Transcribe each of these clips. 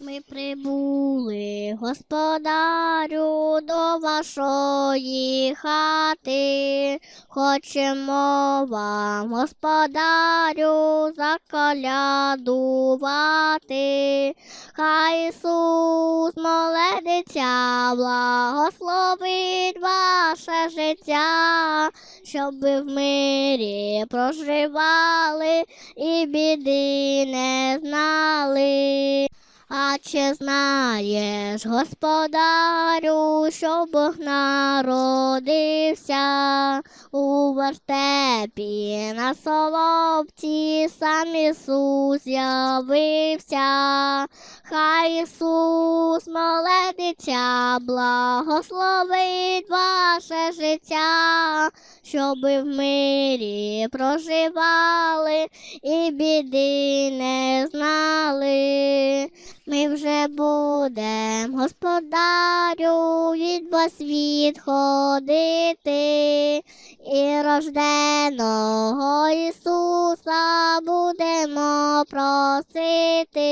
Ми прибули, господарю, до вашої хати. Хочемо вам, господарю, заколядувати. Хай Ісус, мале благословить ваше життя, щоб ви в мирі проживали і біди не знали. А чи знаєш, господарю, що Бог народився у вертепі на соловці, сам Ісус з'явився, хай Ісус, мале благословить ваше життя, щоб в мирі проживали і біди не знали. Вже будем, господарю, від вас відходити, і рожденого Ісуса будемо просити.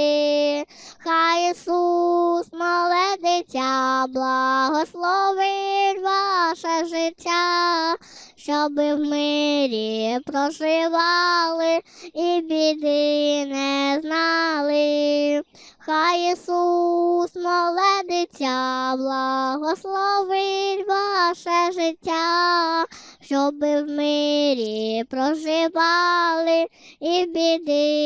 Хай Ісус, мале дитя, благословить ваше життя, щоб в мирі проживали і біди не знали. Хай Ісус, мале дитя, благословить ваше життя, щоб ви в мирі проживали і біди.